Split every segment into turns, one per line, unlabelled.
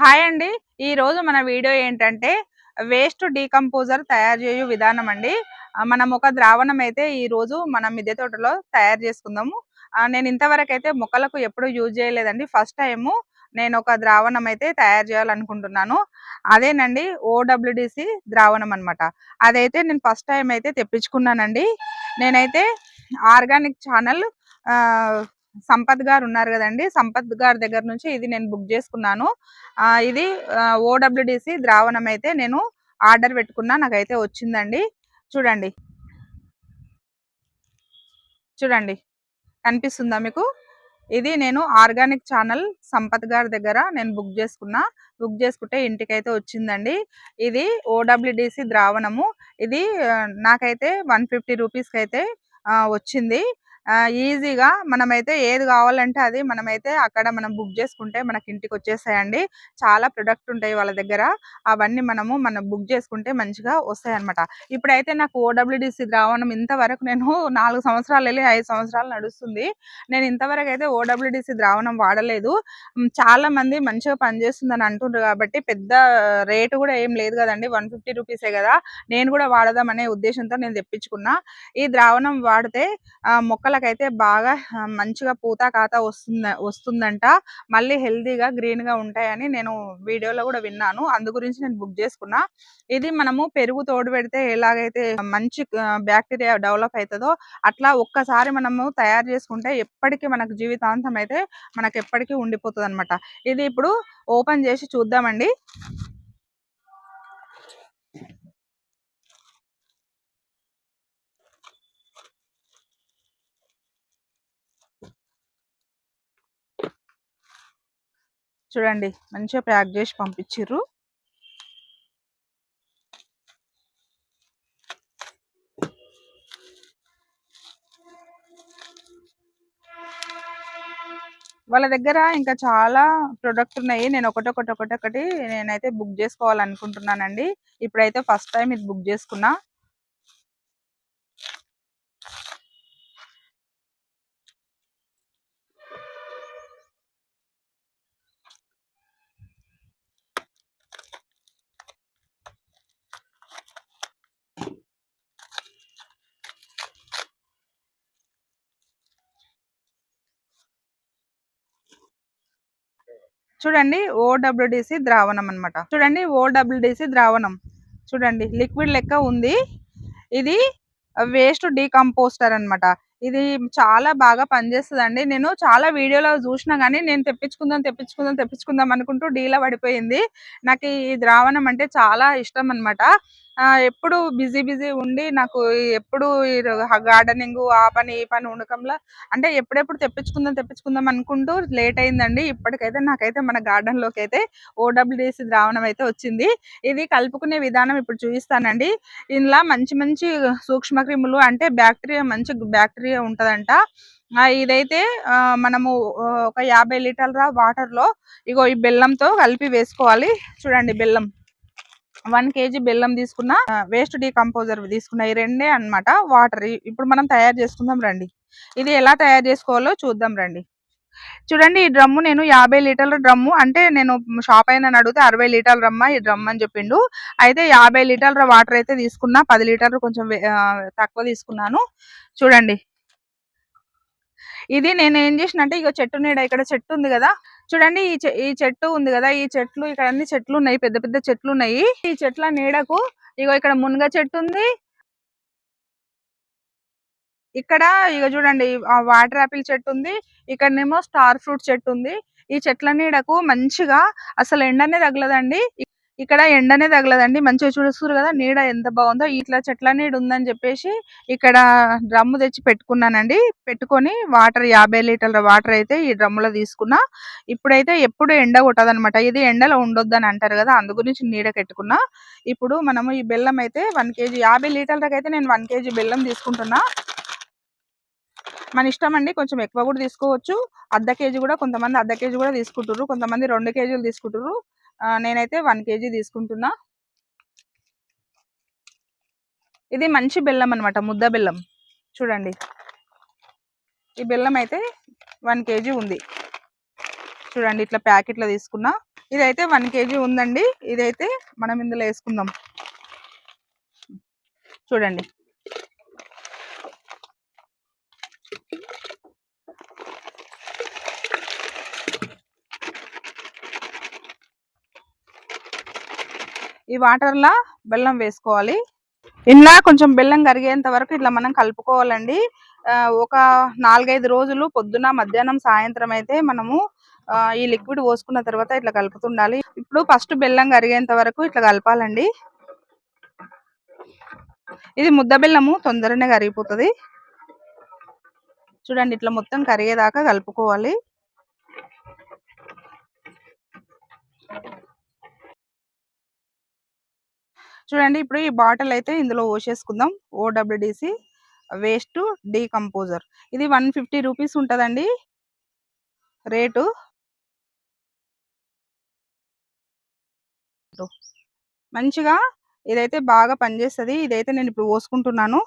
Hi అండి. ఈ రోజు మన వీడియో ఏంటంటే వేస్ట్ డీకంపోజర్ తయారు చేయు విధానం అండి. మనం ఒక ద్రావణం అయితే ఈ రోజు మన మిద్దె తోటలో తయారు చేసుకుందాము. నేను ఇంతవరకు అయితే మొక్కలకు ఎప్పుడు యూజ్ చేయలేదండి. ఫస్ట్ టైము నేను ఒక ద్రావణం అయితే తయారు చేయాలనుకుంటున్నాను. అదేనండి ఓడబ్ల్యూడిసి ద్రావణం అన్నమాట. అదైతే నేను ఫస్ట్ టైం అయితే తెప్పించుకున్నానండి. నేనైతే ఆర్గానిక్ ఛానల్ సంపత్ గారు ఉన్నారు కదండి. సంపత్ గారి దగ్గర నుంచి ఇది నేను బుక్ చేసుకున్నాను. ఇది ఓడబ్ల్యూడిసి ద్రావణం అయితే నేను ఆర్డర్ పెట్టుకున్నా నాకైతే వచ్చిందండి. చూడండి. చూడండి. కనిపిస్తుందా మీకు? ఇది నేను ఆర్గానిక్ ఛానల్ సంపత్ గారి దగ్గర నేను బుక్ చేసుకున్నా. బుక్ చేసుకుంటే ఇంటికైతే వచ్చిందండి. ఇది ఓడబ్ల్యూడిసి ద్రావణము. ఇది నాకైతే వన్ ఫిఫ్టీ రూపీస్కి అయితే వచ్చింది. ఈజీగా మనమైతే ఏది కావాలంటే అది మనమైతే అక్కడ మనం బుక్ చేసుకుంటే మనకి ఇంటికి వచ్చేస్తాయండి. చాలా ప్రొడక్ట్ ఉంటాయి వాళ్ళ దగ్గర. అవన్నీ మనము మనం బుక్ చేసుకుంటే మంచిగా వస్తాయి అనమాట ఇప్పుడైతే నాకు ఓడబ్ల్యూడిసి ద్రావణం ఇంతవరకు నేను నాలుగు సంవత్సరాలు వెళ్ళి ఐదు సంవత్సరాలు నడుస్తుంది. నేను ఇంతవరకు అయితే ఓడబ్ల్యూడిసి ద్రావణం వాడలేదు. చాలా మంది మంచిగా పనిచేస్తుందని అంటుండ్రు కాబట్టి పెద్ద రేటు కూడా ఏం లేదు కదండి. వన్ ఫిఫ్టీ రూపీసే కదా. నేను కూడా వాడదాం అనే ఉద్దేశంతో నేను తెప్పించుకున్నా. ఈ ద్రావణం వాడితే ఆ, మొక్కలకైతే బాగా మంచిగా పూత కాత వస్తుంద వస్తుందంట. మళ్ళీ హెల్దీగా గ్రీన్గా ఉంటాయని నేను వీడియోలో కూడా విన్నాను. అందు గురించి నేను బుక్ చేసుకున్నా. ఇది మనము పెరుగు తోడు పెడితే ఎలాగైతే మంచి బ్యాక్టీరియా డెవలప్ అవుతుందో అట్లా ఒక్కసారి మనము తయారు చేసుకుంటే ఎప్పటికీ మనకు జీవితాంతం అయితే మనకు ఎప్పటికీ ఉండిపోతుంది అనమాట ఇది ఇప్పుడు ఓపెన్ చేసి చూద్దామండి. చూడండి మంచిగా ప్యాక్ చేసి పంపించిర్రు. వాళ్ళ దగ్గర ఇంకా చాలా ప్రొడక్ట్ ఉన్నాయి. నేను ఒకటొకటి ఒకటొకటి నేనైతే బుక్ చేసుకోవాలనుకుంటున్నానండి. ఇప్పుడైతే ఫస్ట్ టైం ఇది బుక్ చేసుకున్నా. చూడండి ఓడబ్ల్యూడిసి ద్రావణం అన్నమాట. చూడండి ఓడబ్ల్యూడిసి ద్రావణం. చూడండి లిక్విడ్ లెక్క ఉంది. ఇది వేస్ట్ డీకంపోస్టర్ అన్నమాట. ఇది చాలా బాగా పనిచేస్తుందండి. నేను చాలా వీడియోలో చూసినా కానీ నేను తెప్పించుకుందాం తెప్పించుకుందాం తెప్పించుకుందాం అనుకుంటూ డీలా పడిపోయింది. నాకు ఈ ద్రావణం అంటే చాలా ఇష్టం అన్నమాట. ఎప్పుడు బిజీ బిజీ ఉండి నాకు ఈ- ఎప్పుడు గార్డెనింగ్ ఆ పని ఈ పని ఉండకంలా అంటే ఎప్పుడెప్పుడు తెప్పించుకుందాం తెప్పించుకుందాం అనుకుంటూ లేట్ అయిందండి. ఇప్పటికైతే నాకైతే మన గార్డెన్లోకి అయితే ఓడబ్ల్యూడిసి ద్రావణం అయితే వచ్చింది. ఇది కలుపుకునే విధానం ఇప్పుడు చూపిస్తానండి. ఇందులో మంచి మంచి సూక్ష్మ క్రిములు అంటే బ్యాక్టీరియా మంచి బ్యాక్టీరియా ఉంటదంట. ఇదైతే ఆ, మనము ఒక యాభై లీటర్ల వాటర్లో ఇగో ఈ బెల్లంతో కలిపి వేసుకోవాలి. చూడండి బెల్లం. వన్ కేజీ బెల్లం తీసుకున్న వేస్ట్ డీకంపోజర్ తీసుకున్న ఈ రెండే అన్నమాట. వాటర్ ఇప్పుడు మనం తయారు చేసుకుందాం రండి. ఇది ఎలా తయారు చేసుకోవాలో చూద్దాం రండి. చూడండి ఈ డ్రమ్ము నేను యాభై లీటర్ల డ్రమ్ము అంటే నేను షాప్ అయినా అడిగితే అరవై లీటర్ల రమ్మ ఈ డ్రమ్ అని చెప్పిండు. అయితే యాభై లీటర్ల వాటర్ అయితే తీసుకున్నా పది లీటర్లు కొంచెం తక్కువ తీసుకున్నాను. చూడండి ఇది నేను ఏం చేసిన అంటే ఇక చెట్టు నీడ ఇక్కడ చెట్టు ఉంది కదా. చూడండి ఈ ఈ చెట్టు ఉంది కదా. ఈ చెట్లు ఇక్కడ అన్ని చెట్లు ఉన్నాయి. పెద్ద పెద్ద చెట్లు ఉన్నాయి. ఈ చెట్ల నీడకు ఇగో ఇక్కడ మునగ చెట్టు ఉంది. ఇక్కడ ఇక చూడండి వాటర్ యాపిల్ చెట్టు ఉంది. ఇక్కడనేమో స్టార్ ఫ్రూట్ చెట్టు ఉంది. ఈ చెట్ల నీడకు మంచిగా అసలు ఎండనే తగలదండి. ఇక్కడ ఎండనే తగలదండి. మంచిగా చూస్తారు కదా నీడ ఎంత బాగుందో ఇట్లా చెట్ల నీడ ఉందని చెప్పేసి ఇక్కడ డ్రమ్ము తెచ్చి పెట్టుకున్నానండి. పెట్టుకొని వాటర్ యాభై లీటర్ల వాటర్ అయితే ఈ డ్రమ్ములో తీసుకున్నా. ఇప్పుడైతే ఎప్పుడు ఎండ కొట్టదనమాట. ఇది ఎండలో ఉండొద్దు అని అంటారు కదా అందు గురించి నీడ పెట్టుకున్నా. ఇప్పుడు మనము ఈ బెల్లం అయితే వన్ కేజీ యాభై లీటర్లకు అయితే నేను వన్ కేజీ బెల్లం తీసుకుంటున్నా. మన ఇష్టం అండి కొంచెం ఎక్కువ కూడా తీసుకోవచ్చు. అర్ధ కేజీ కూడా కొంతమంది అర్ధ కేజీ కూడా తీసుకుంటారు కొంతమంది రెండు కేజీలు తీసుకుంటారు నేనైతే వన్ కేజీ తీసుకుంటున్నా. ఇది మంచి బెల్లం అనమాట ముద్ద బెల్లం. చూడండి. ఈ బెల్లం అయితే వన్ కేజీ ఉంది. చూడండి ఇట్లా ప్యాకెట్లో తీసుకున్నా. ఇదైతే వన్ కేజీ ఉందండి. ఇదైతే మనం ఇందులో వేసుకుందాం. చూడండి. ఈ వాటర్లా బెల్లం వేసుకోవాలి. ఇలా కొంచెం బెల్లం కరిగేంత వరకు ఇట్లా మనం కలుపుకోవాలండి. ఒక నాలుగైదు రోజులు పొద్దున మధ్యాహ్నం సాయంత్రం అయితే మనము ఈ లిక్విడ్ పోసుకున్న తర్వాత ఇట్లా కలుపుతుండాలి. ఇప్పుడు ఫస్ట్ బెల్లం కరిగేంత వరకు ఇట్లా కలపాలండి. ఇది ముద్ద బెల్లము తొందరనే కరిగిపోతుంది. చూడండి ఇట్లా మొత్తం కరిగేదాకా కలుపుకోవాలి. చూడండి ఇప్పుడు ఈ బాటిల్ అయితే ఇందులో పోసేసుకుందాం. OWDC waste decomposer. ఇది వన్ ఫిఫ్టీ రూపీస్ ఉంటుందండి. రేటు? మంచిగా ఇదైతే బాగా పనిచేస్తుంది. ఇదైతే నేను ఇప్పుడు పోసుకుంటున్నాను.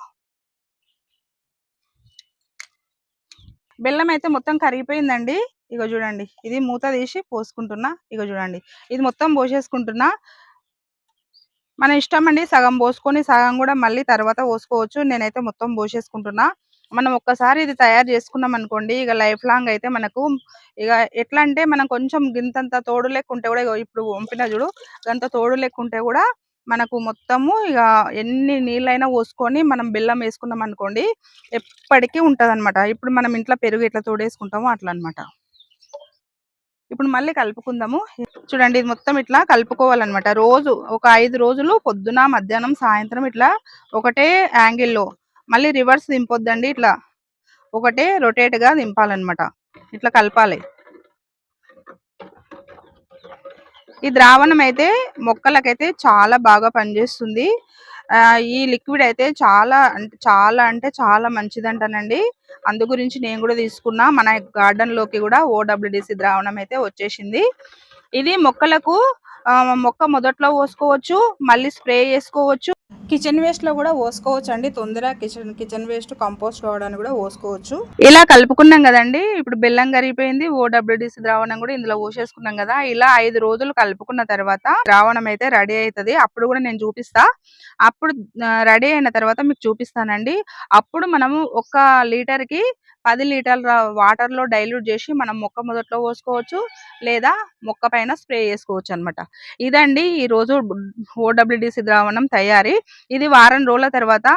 బెల్లం అయితే మొత్తం కరిగిపోయిందండి. ఇగో చూడండి ఇది మూత తీసి పోసుకుంటున్నా. ఇగో చూడండి ఇది మొత్తం పోసేసుకుంటున్నా. మన ఇష్టం అండి. సగం పోసుకొని సగం కూడా మళ్ళీ తర్వాత పోసుకోవచ్చు. నేనైతే మొత్తం పోసేసుకుంటున్నా. మనం ఒక్కసారి ఇది తయారు చేసుకున్నాం అనుకోండి ఇక లైఫ్ లాంగ్ అయితే మనకు ఇక ఎట్లా అంటే మనం కొంచెం గింతంత తోడు లెక్కుంటే కూడా ఇప్పుడు వంపిన చూడు గంత తోడు లేకుంటే కూడా మనకు మొత్తము ఇక ఎన్ని నీళ్ళైనా పోసుకొని మనం బెల్లం వేసుకున్నాం అనుకోండి ఎప్పటికీ ఉంటుంది ఇప్పుడు మనం ఇంట్లో పెరుగు ఎట్లా తోడేసుకుంటామో అట్లా అన్నమాట ఇప్పుడు మళ్ళీ కలుపుకుందాము. చూడండి ఇది మొత్తం ఇట్లా కలుపుకోవాలన్నమాట. రోజు ఒక ఐదు రోజులు పొద్దున మధ్యాహ్నం సాయంత్రం ఇట్లా ఒకటే యాంగిల్లో మళ్ళీ రివర్స్ దింపొద్దండి ఇట్లా. ఒకటే రొటేట్గా దింపాలన్నమాట. ఇట్లా కలపాలి. ఈ ద్రావణం అయితే మొక్కలకైతే చాలా బాగా పనిచేస్తుంది. ఈ లిక్విడ్ అయితే చాలా అంటే చాలా అంటే చాలా మంచిదంటానండి. అందు గురించి నేను కూడా తీసుకున్నా. మన గార్డెన్లోకి కూడా ఓడబ్ల్యూడిసి ద్రావణం అయితే వచ్చేసింది. ఇది మొక్కలకు ఆ, మొక్క మొదట్లో పోసుకోవచ్చు మళ్ళీ స్ప్రే చేసుకోవచ్చు. కిచెన్ వేస్ట్లో కూడా పోసుకోవచ్చు అండి తొందరగా కిచెన్ కిచెన్ వేస్ట్ కంపోస్ట్ కావడానికి కూడా పోసుకోవచ్చు. ఇలా కలుపుకున్నాం కదండి. ఇప్పుడు బెల్లం కరిగిపోయింది. ఓడబ్ల్యూడిసి ద్రావణం కూడా ఇందులో పోసేసుకున్నాం కదా. ఇలా ఐదు రోజులు కలుపుకున్న తర్వాత ద్రావణం అయితే రెడీ అవుతుంది. అప్పుడు కూడా నేను చూపిస్తా. అప్పుడు రెడీ అయిన తర్వాత మీకు చూపిస్తానండి. అప్పుడు మనము ఒక లీటర్కి పది లీటర్ల వాటర్లో డైల్యూట్ చేసి మనం మొక్క మొదట్లో పోసుకోవచ్చు లేదా మొక్క పైన స్ప్రే చేసుకోవచ్చు అన్నమాట. ఇదండి ఈ రోజు ఓడబ్ల్యూడిసి ద్రావణం తయారీ. ఇది వారం రోజుల తర్వాత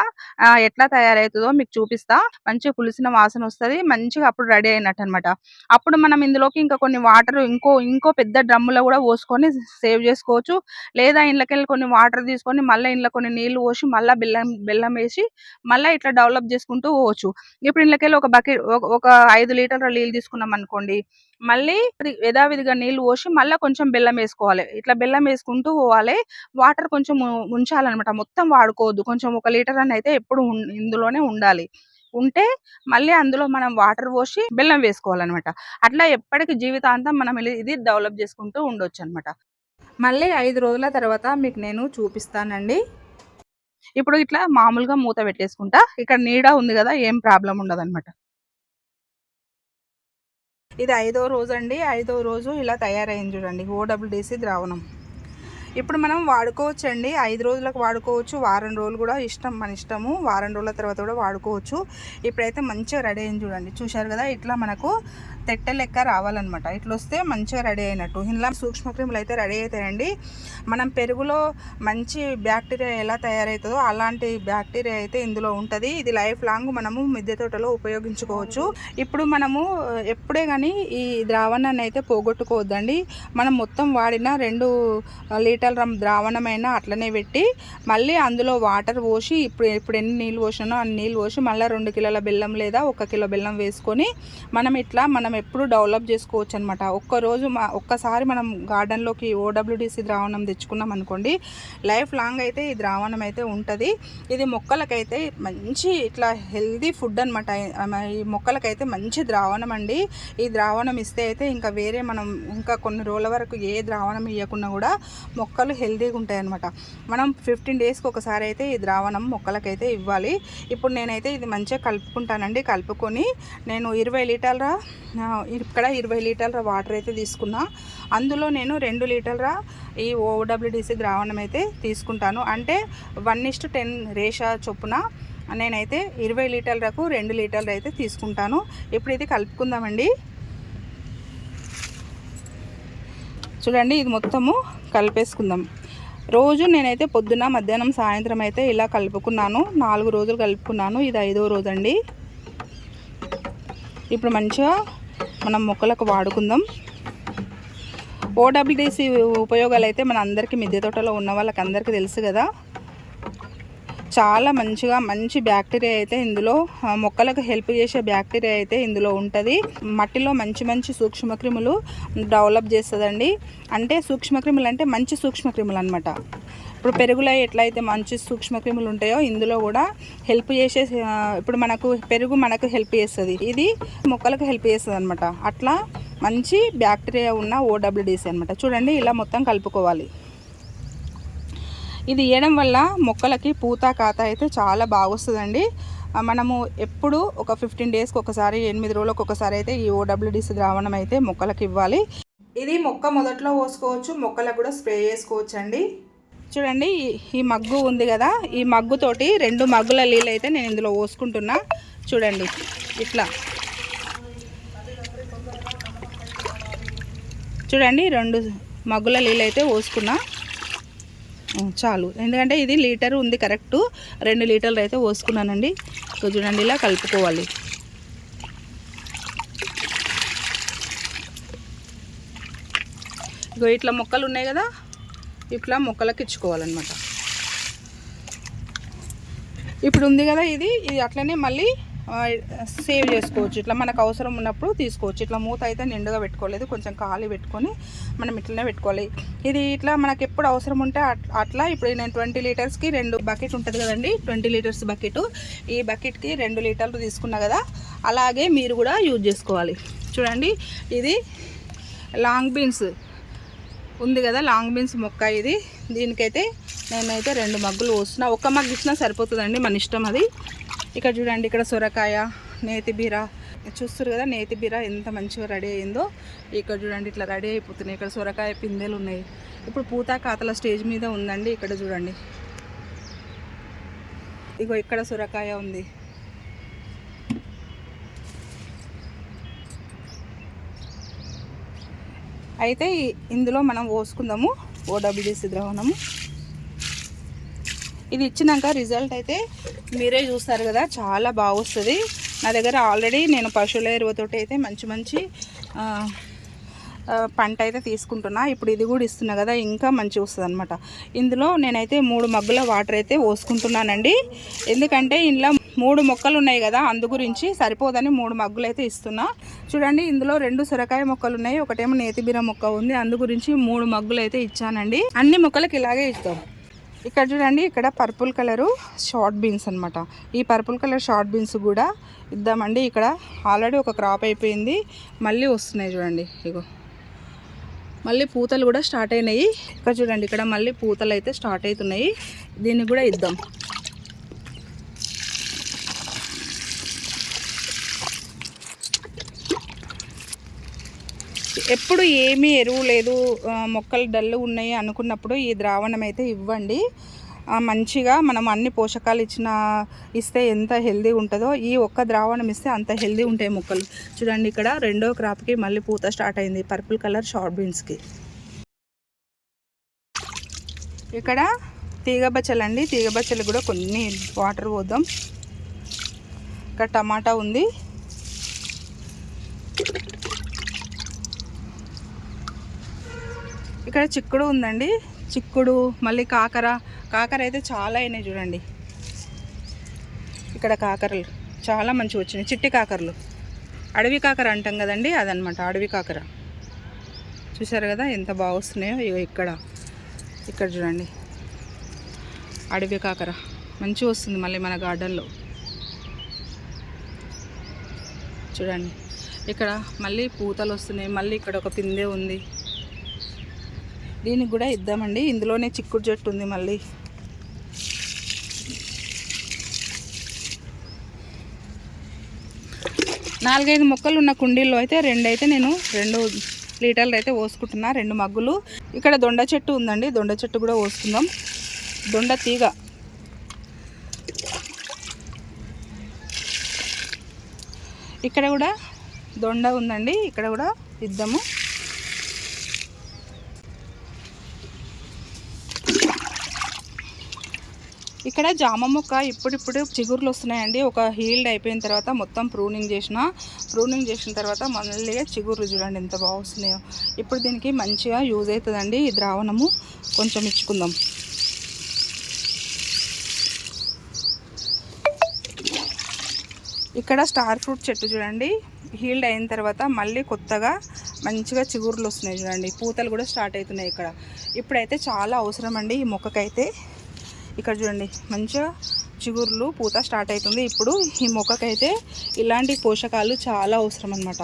ఎట్లా తయారవుతుందో మీకు చూపిస్తా. మంచిగా పులిసిన వాసన వస్తది మంచిగా అప్పుడు రెడీ అయినట్టు అన్నమాట. అప్పుడు మనం ఇందులోకి ఇంకా కొన్ని వాటర్ ఇంకో ఇంకో పెద్ద డ్రమ్ములో కూడా పోసుకొని సేవ్ చేసుకోవచ్చు. లేదా ఇండ్లకెళ్ళి కొన్ని వాటర్ తీసుకొని మళ్ళీ ఇంట్లో కొన్ని నీళ్ళు పోసి మళ్ళీ బెల్లం బెల్లం వేసి మళ్ళీ ఇట్లా డెవలప్ చేసుకుంటూ పోవచ్చు. ఇప్పుడు ఇండ్లకెళ్ళి ఒక బకెట్ ఒక ఐదు లీటర్ల నీళ్ళు తీసుకున్నాం అనుకోండి మళ్ళీ యథావిధిగా నీళ్ళు పోసి మళ్ళీ కొంచెం బెల్లం వేసుకోవాలి. ఇట్లా బెల్లం వేసుకుంటూ పోవాలి. వాటర్ కొంచెం ఉంచాలన్నమాట. మొత్తం వాడుకోవద్దు. కొంచెం ఒక లీటర్ అని అయితే ఎప్పుడు ఇందులోనే ఉండాలి. ఉంటే మళ్ళీ అందులో మనం వాటర్ పోసి బెల్లం వేసుకోవాలన్నమాట. అట్లా ఎప్పటికీ జీవితాంతం మనం ఇది- ఇది డెవలప్ చేసుకుంటూ ఉండొచ్చు అనమాట మళ్ళీ ఐదు రోజుల తర్వాత మీకు నేను చూపిస్తానండి. ఇప్పుడు ఇట్లా మామూలుగా మూత పెట్టేసుకుంటా. ఇక్కడ నీడ ఉంది కదా ఏం ప్రాబ్లం ఉండదు అనమాట ఇది ఐదో రోజు అండి ఐదో రోజు ఇలా తయారైంది చూడండి. ఓడబ్ల్యూడిసి ద్రావణం. ఇప్పుడు మనం వాడుకోవచ్చు అండి ఐదు రోజులకు వాడుకోవచ్చు. వారం రోజులు కూడా ఇష్టం మన ఇష్టము. వారం రోజుల తర్వాత కూడా వాడుకోవచ్చు. ఇప్పుడైతే మంచిగా రెడీ అయింది చూడండి. చూశారు కదా? ఇట్లా మనకు తెట్టె లెక్క రావాలన్నమాట. ఇట్లా వస్తే మంచిగా రెడీ అయినట్టు. ఇందులో సూక్ష్మక్రిములు అయితే రెడీ అవుతాయండి మనం పెరుగులో మంచి బ్యాక్టీరియా ఎలా తయారవుతుందో అలాంటి బ్యాక్టీరియా అయితే ఇందులో ఉంటుంది. ఇది లైఫ్ లాంగ్ మనము మిద్దె తోటలో ఉపయోగించుకోవచ్చు. ఇప్పుడు మనము ఎప్పుడే కానీ ఈ ద్రావణాన్ని అయితే పోగొట్టుకోవద్దండి. మనం మొత్తం వాడిన రెండు లీటర్ల ద్రావణమైనా అట్లనే పెట్టి మళ్ళీ అందులో వాటర్ పోసి ఇప్పుడు ఇప్పుడు ఎన్ని నీళ్ళు పోసినానో అన్ని నీళ్ళు పోసి మళ్ళీ రెండు కిలోల బెల్లం లేదా ఒక కిలో బెల్లం వేసుకొని మనం ఇట్లా మనం ఎప్పుడు డెవలప్ చేసుకోవచ్చు అనమాట ఒక్కరోజు మా ఒక్కసారి మనం గార్డెన్లోకి ఓడబ్ల్యూడిసి ద్రావణం తెచ్చుకున్నాం అనుకోండి లైఫ్ లాంగ్ అయితే ఈ ద్రావణం అయితే ఉంటుంది. ఇది మొక్కలకైతే మంచి ఇట్లా హెల్దీ ఫుడ్ అనమాట. ఈ మొక్కలకైతే మంచి ద్రావణం అండి. ఈ ద్రావణం ఇస్తే అయితే ఇంకా వేరే మనం ఇంకా కొన్ని రోజుల వరకు ఏ ద్రావణం ఇవ్వకుండా కూడా మొక్కలు హెల్దీగా ఉంటాయి అనమాట మనం ఫిఫ్టీన్ డేస్కి ఒకసారి అయితే ఈ ద్రావణం మొక్కలకైతే ఇవ్వాలి. ఇప్పుడు నేనైతే ఇది మంచిగా కలుపుకుంటానండి. కలుపుకొని నేను ఇరవై లీటర్ల ఇక్కడ ఇరవై లీటర్ల వాటర్ అయితే తీసుకున్నా. అందులో నేను రెండు లీటర్ల ఈ ఓడబ్ల్యూడిసి ద్రావణం అయితే తీసుకుంటాను. అంటే వన్ ఇస్ట్ టెన్ రేషా చొప్పున నేనైతే ఇరవై లీటర్లకు రెండు లీటర్లు అయితే తీసుకుంటాను. ఇప్పుడు ఇది కలుపుకుందామండి. చూడండి ఇది మొత్తము కలిపేసుకుందాం. రోజు నేనైతే పొద్దున మధ్యాహ్నం సాయంత్రం అయితే ఇలా కలుపుకున్నాను. నాలుగు రోజులు కలుపుకున్నాను. ఇది ఐదో రోజు అండి ఇప్పుడు మంచిగా మనం మొక్కలకు వాడుకుందాం. ఓడబ్ల్యూడిసి ఉపయోగాలు అయితే మన అందరికీ మిద్దె తోటలో ఉన్న వాళ్ళకి అందరికీ తెలుసు కదా. చాలా మంచిగా మంచి బ్యాక్టీరియా అయితే ఇందులో మొక్కలకు హెల్ప్ చేసే బ్యాక్టీరియా అయితే ఇందులో ఉంటుంది. మట్టిలో మంచి మంచి సూక్ష్మక్రిములు డెవలప్ చేస్తుందండి. అంటే సూక్ష్మక్రిములు అంటే మంచి సూక్ష్మక్రిములు అనమాట ఇప్పుడు పెరుగులో ఎట్లయితే మంచి సూక్ష్మక్రిములు ఉంటాయో ఇందులో కూడా హెల్ప్ చేసే ఇప్పుడు మనకు పెరుగు మనకు హెల్ప్ చేస్తుంది. ఇది మొక్కలకు హెల్ప్ చేస్తుంది అనమాట అట్లా మంచి బ్యాక్టీరియా ఉన్న ఓడబ్ల్యూడిసి అనమాట చూడండి ఇలా మొత్తం కలుపుకోవాలి. ఇది వేయడం వల్ల మొక్కలకి పూత కాత అయితే చాలా బాగొస్తుందండి మనము ఎప్పుడు ఒక ఫిఫ్టీన్ డేస్కి ఒకసారి ఎనిమిది రోజులకు ఒకసారి అయితే ఈ ఓడబ్ల్యూడిసి ద్రావణం అయితే మొక్కలకి ఇవ్వాలి. ఇది మొక్క మొదట్లో పోసుకోవచ్చు మొక్కలకు కూడా స్ప్రే చేసుకోవచ్చు అండి చూడండి ఈ- మగ్గు ఉంది కదా ఈ మగ్గుతోటి రెండు మగ్గుల నీళ్ళు అయితే నేను ఇందులో పోసుకుంటున్నా. చూడండి ఇట్లా. చూడండి రెండు మగ్గుల నీళ్ళు అయితే పోసుకున్నా. చాలు. ఎందుకంటే ఇది లీటర్ ఉంది కరెక్టు. రెండు లీటర్లు అయితే పోసుకున్నానండి. చూడండి ఇలా కలుపుకోవాలి. ఇగో ఇట్లా మొక్కలు ఉన్నాయి కదా ఇట్లా మొక్కలకి ఇచ్చుకోవాలన్నమాట ఇప్పుడు ఉంది కదా ఇది ఇది అట్లనే మళ్ళీ సేవ్ చేసుకోవచ్చు. ఇట్లా మనకు అవసరం ఉన్నప్పుడు తీసుకోవచ్చు. ఇట్లా మూత అయితే నిండుగా పెట్టుకోలేదు కొంచెం ఖాళీ పెట్టుకొని మనం ఇట్లనే పెట్టుకోవాలి. ఇది ఇట్లా మనకు ఎప్పుడు అవసరం ఉంటే అట్- అట్లా ఇప్పుడు నేను ట్వంటీ లీటర్స్కి రెండు బకెట్ ఉంటుంది కదండి ట్వంటీ లీటర్స్ బకెట్. ఈ బకెట్కి రెండు లీటర్లు తీసుకున్నా కదా అలాగే మీరు కూడా యూజ్ చేసుకోవాలి. చూడండి ఇది లాంగ్ బీన్స్. ఉంది కదా లాంగ్ బీన్స్ మొక్క ఇది. దీనికైతే నేనైతే రెండు మగ్గులు పోస్తున్నా. ఒక్క మగ్గు ఇచ్చినా సరిపోతుందండి మన ఇష్టం అది. ఇక్కడ చూడండి ఇక్కడ సొరకాయ నేతి బీర. చూస్తారు కదా నేతి బీర ఎంత మంచిగా రెడీ అయిందో. ఇక్కడ చూడండి ఇట్లా రెడీ అయిపోతున్నాయి. ఇక్కడ సొరకాయ పిందెలు ఉన్నాయి. ఇప్పుడు పూత కాతల స్టేజ్ మీద ఉందండి. ఇక్కడ చూడండి. ఇగో ఇక్కడ సొరకాయ ఉంది. అయితే ఇందులో మనం పోసుకుందాము. ఓడబ్ల్యూడిసి ద్రావణము. ఇది ఇచ్చినాక రిజల్ట్ అయితే మీరే చూస్తారు కదా చాలా బాగా వస్తుంది నా దగ్గర ఆల్రెడీ నేను పశువుల ఎరువుతోటి అయితే మంచి మంచి పంట అయితే తీసుకుంటున్నా. ఇప్పుడు ఇది కూడా ఇస్తున్నా కదా ఇంకా మంచిగా వస్తుంది అనమాట ఇందులో నేనైతే మూడు మగ్గుల వాటర్ అయితే పోసుకుంటున్నానండి. ఎందుకంటే ఇందులో మూడు మొక్కలు ఉన్నాయి కదా అందు గురించి సరిపోదని మూడు మగ్గులు అయితే ఇస్తున్నా. చూడండి ఇందులో రెండు సొరకాయ మొక్కలు ఉన్నాయి ఒకటేమో నేతిబీర మొక్క ఉంది అందు గురించి మూడు మగ్గులు అయితే ఇచ్చానండి. అన్ని మొక్కలకి ఇలాగే ఇస్తాం. ఇక్కడ చూడండి ఇక్కడ పర్పుల్ కలరు షార్ట్ బీన్స్ అన్నమాట. ఈ పర్పుల్ కలర్ షార్ట్ బీన్స్ కూడా ఇద్దామండి. ఇక్కడ ఆల్రెడీ ఒక క్రాప్ అయిపోయింది. మళ్ళీ వస్తున్నాయి చూడండి ఇగో. మళ్ళీ పూతలు కూడా స్టార్ట్ అయినాయి. ఇక్కడ చూడండి ఇక్కడ మళ్ళీ పూతలు అయితే స్టార్ట్ అవుతున్నాయి. దీన్ని కూడా ఇద్దాం. ఎప్పుడు ఏమీ ఎరువు లేదు మొక్కలు డల్ ఉన్నాయి అనుకున్నప్పుడు ఈ ద్రావణం అయితే ఇవ్వండి. మంచిగా మనం అన్ని పోషకాలు ఇచ్చిన ఇస్తే ఎంత హెల్దీ ఉంటుందో ఈ ఒక్క ద్రావణం ఇస్తే అంత హెల్దీ ఉంటాయి మొక్కలు. చూడండి ఇక్కడ రెండో క్రాప్కి మళ్ళీ పూత స్టార్ట్ అయింది పర్పుల్ కలర్ షార్ట్ బీన్స్కి. ఇక్కడ తీగబచ్చలు అండి తీగబచ్చలు కూడా కొన్ని వాటర్ పోద్దాం. ఇక్కడ టమాటా ఉంది. ఇక్కడ చిక్కుడు ఉందండి. చిక్కుడు మళ్ళీ కాకర. కాకర అయితే చాలా అయినాయి చూడండి. ఇక్కడ కాకరలు చాలా మంచిగా వచ్చినాయి. చిట్టి కాకరలు. అడవి కాకర అంటాం కదండి అదనమాట అడవి కాకర. చూసారు కదా ఎంత బాగా వస్తున్నాయో ఇగో ఇక్కడ. ఇక్కడ చూడండి. అడవి కాకర. మంచిగా వస్తుంది మళ్ళీ మన గార్డెన్లో. చూడండి. ఇక్కడ మళ్ళీ పూతలు వస్తున్నాయి. మళ్ళీ ఇక్కడ ఒక పిందె ఉంది. దీనికి కూడా ఇద్దామండి. ఇందులోనే చిక్కుడు చెట్టు ఉంది మళ్ళీ. నాలుగైదు మొక్కలు ఉన్న కుండీల్లో అయితే రెండు అయితే నేను రెండు లీటర్లు అయితే పోసుకుంటున్నా రెండు మగ్గులు. ఇక్కడ దొండ చెట్టు ఉందండి. దొండ చెట్టు కూడా పోసుకుందాం. దొండ తీగ. ఇక్కడ కూడా దొండ ఉందండి. ఇక్కడ కూడా ఇద్దాము. ఇక్కడ జామ మొక్క ఇప్పుడిప్పుడు చిగుర్లు వస్తున్నాయండి. ఒక హీల్డ్ అయిపోయిన తర్వాత మొత్తం ప్రూనింగ్ చేసిన ప్రూనింగ్ చేసిన తర్వాత మళ్ళీ చిగుర్లు చూడండి ఎంత బాగా వస్తున్నాయో. ఇప్పుడు దీనికి మంచిగా యూజ్ అవుతుందండి ఈ ద్రావణము. కొంచెం ఇచ్చుకుందాం. ఇక్కడ స్టార్ ఫ్రూట్ చెట్టు చూడండి. హీల్డ్ అయిన తర్వాత మళ్ళీ కొత్తగా మంచిగా చిగుర్లు వస్తున్నాయి చూడండి. పూతలు కూడా స్టార్ట్ అవుతున్నాయి ఇక్కడ. ఇప్పుడైతే చాలా అవసరం అండి ఈ మొక్కకైతే. ఇక్కడ చూడండి మంచిగా చిగుర్లు పూత స్టార్ట్ అవుతుంది. ఇప్పుడు ఈ మొక్కకైతే ఇలాంటి పోషకాలు చాలా అవసరం అనమాట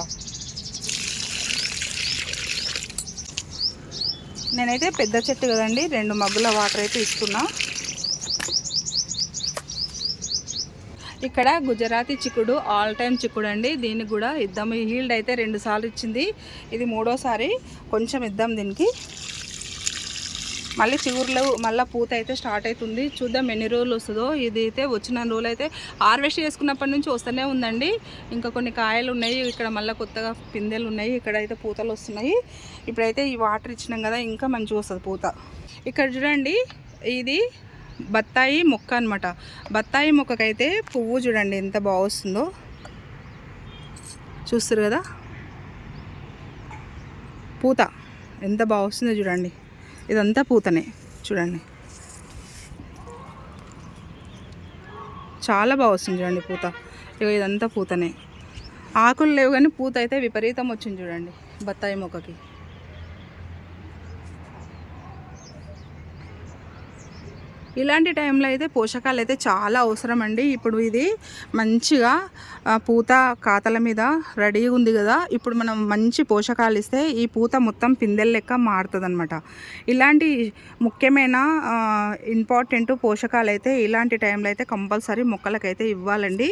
నేనైతే పెద్ద చెట్టు కదండి రెండు మగ్గుల వాటర్ అయితే ఇస్తున్నా. ఇక్కడ గుజరాతీ చిక్కుడు ఆల్ టైమ్ చిక్కుడు అండి. దీనికి కూడా ఇద్దాం హీల్డ్ అయితే రెండు సార్లు ఇచ్చింది. ఇది మూడోసారి కొంచెం ఇద్దాం దీనికి. మళ్ళీ చిగురులో మళ్ళీ పూత అయితే స్టార్ట్ అవుతుంది. చూద్దాం ఎన్ని రోజులు వస్తుందో. ఇది అయితే వచ్చిన రోజులు అయితే హార్వెస్ట్ చేసుకున్నప్పటి నుంచి వస్తూనే ఉందండి. ఇంకా కొన్ని కాయలు ఉన్నాయి. ఇక్కడ మళ్ళీ కొత్తగా పిందెలు ఉన్నాయి. ఇక్కడ అయితే పూతలు వస్తున్నాయి. ఇప్పుడైతే ఈ వాటర్ ఇచ్చినాం కదా ఇంకా మంచిగా వస్తుంది పూత. ఇక్కడ చూడండి ఇది బత్తాయి మొక్క అనమాట బత్తాయి మొక్కకైతే పువ్వు చూడండి ఎంత బాగా వస్తుందో. చూస్తారు కదా? పూత ఎంత బాగా వస్తుందో చూడండి. ఇదంతా పూతనే చూడండి. చాలా బాగా వస్తుంది చూడండి పూత. ఇక ఇదంతా పూతనే. ఆకులు లేవు కానీ పూత అయితే విపరీతం వచ్చింది చూడండి బత్తాయి మొక్కకి. ఇలాంటి టైంలో అయితే పోషకాలు అయితే చాలా అవసరం అండి. ఇప్పుడు ఇది మంచిగా పూత కాతల మీద రెడీగా ఉంది కదా. ఇప్పుడు మనం మంచి పోషకాలు ఇస్తే ఈ పూత మొత్తం పిందెల లెక్క మారుతుంది అనమాట ఇలాంటి ముఖ్యమైన ఇంపార్టెంట్ పోషకాలు అయితే ఇలాంటి టైంలో అయితే కంపల్సరీ మొక్కలకైతే ఇవ్వాలండి.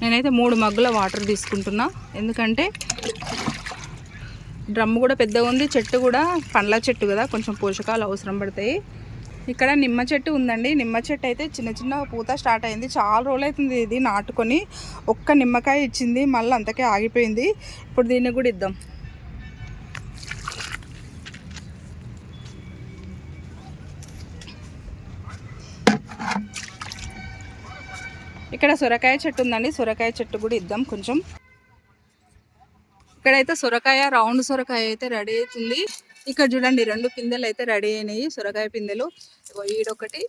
నేనైతే మూడు మగ్గుల వాటర్ తీసుకుంటున్నా. ఎందుకంటే డ్రమ్ము కూడా పెద్దగా ఉంది చెట్టు కూడా పండ్ల చెట్టు కదా కొంచెం పోషకాలు అవసరం పడతాయి. ఇక్కడ నిమ్మ చెట్టు ఉందండి. నిమ్మ చెట్టు అయితే చిన్న చిన్న పూత స్టార్ట్ అయింది. చాలా రోజులు అవుతుంది ఇది నాటుకొని. ఒక్క నిమ్మకాయ ఇచ్చింది మళ్ళీ అంతకే ఆగిపోయింది. ఇప్పుడు దీన్ని కూడా ఇద్దాం. ఇక్కడ సొరకాయ చెట్టు ఉందండి. సొరకాయ చెట్టు కూడా ఇద్దాం కొంచెం. ఇక్కడైతే సొరకాయ రౌండ్ సొరకాయ అయితే రెడీ అవుతుంది. ఇక్కడ చూడండి రెండు పిందెలు అయితే రెడీ అయినాయి. సొరకాయ పిందెలు. ఈడొకటి.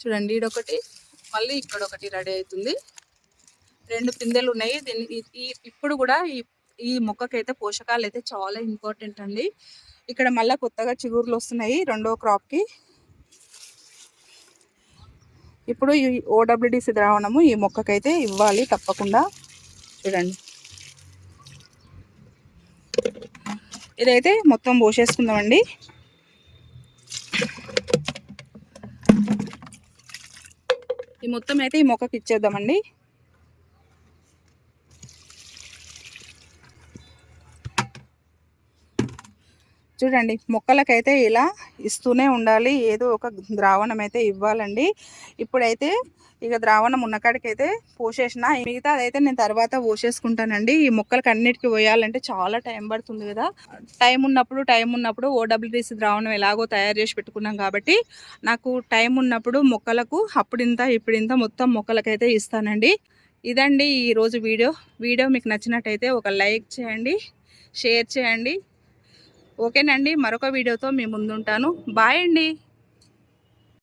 చూడండి ఈడొకటి. మళ్ళీ ఇక్కడ ఒకటి రెడీ అవుతుంది. రెండు పిందెలు ఉన్నాయి. దీన్ని ఇప్పుడు కూడా ఈ ఈ మొక్కకైతే పోషకాలు అయితే చాలా ఇంపార్టెంట్ అండి. ఇక్కడ మళ్ళీ కొత్తగా చిగురులు వస్తున్నాయి రెండో క్రాప్కి. ఇప్పుడు ఈ ఓడబ్ల్యూడిసి ద్రావణము ఈ మొక్కకైతే ఇవ్వాలి తప్పకుండా. చూడండి. ఇదైతే మొత్తం పోసేసుకుందామండి. ఈ మొత్తం అయితే ఈ మొక్కకి ఇచ్చేద్దామండి. చూడండి మొక్కలకైతే ఇలా ఇస్తూనే ఉండాలి. ఏదో ఒక ద్రావణం అయితే ఇవ్వాలండి. ఇప్పుడైతే ఇక ద్రావణం ఉన్న కాడికైతే పోసేసిన. మిగతా అదైతే నేను తర్వాత పోసేసుకుంటానండి. ఈ మొక్కలకి అన్నిటికీ పోయాలంటే చాలా టైం పడుతుంది కదా. టైం ఉన్నప్పుడు టైం ఉన్నప్పుడు ఓడబ్ల్యూటీసీ ద్రావణం ఎలాగో తయారు చేసి పెట్టుకున్నాం కాబట్టి నాకు టైం ఉన్నప్పుడు మొక్కలకు అప్పుడింత ఇప్పుడింత మొత్తం మొక్కలకైతే ఇస్తానండి. ఇదండి ఈరోజు వీడియో. వీడియో మీకు నచ్చినట్టయితే ఒక లైక్ చేయండి షేర్ చేయండి. ఓకేనండి మరొక వీడియోతో మీ ముందుంటాను. బాయ్ అండి.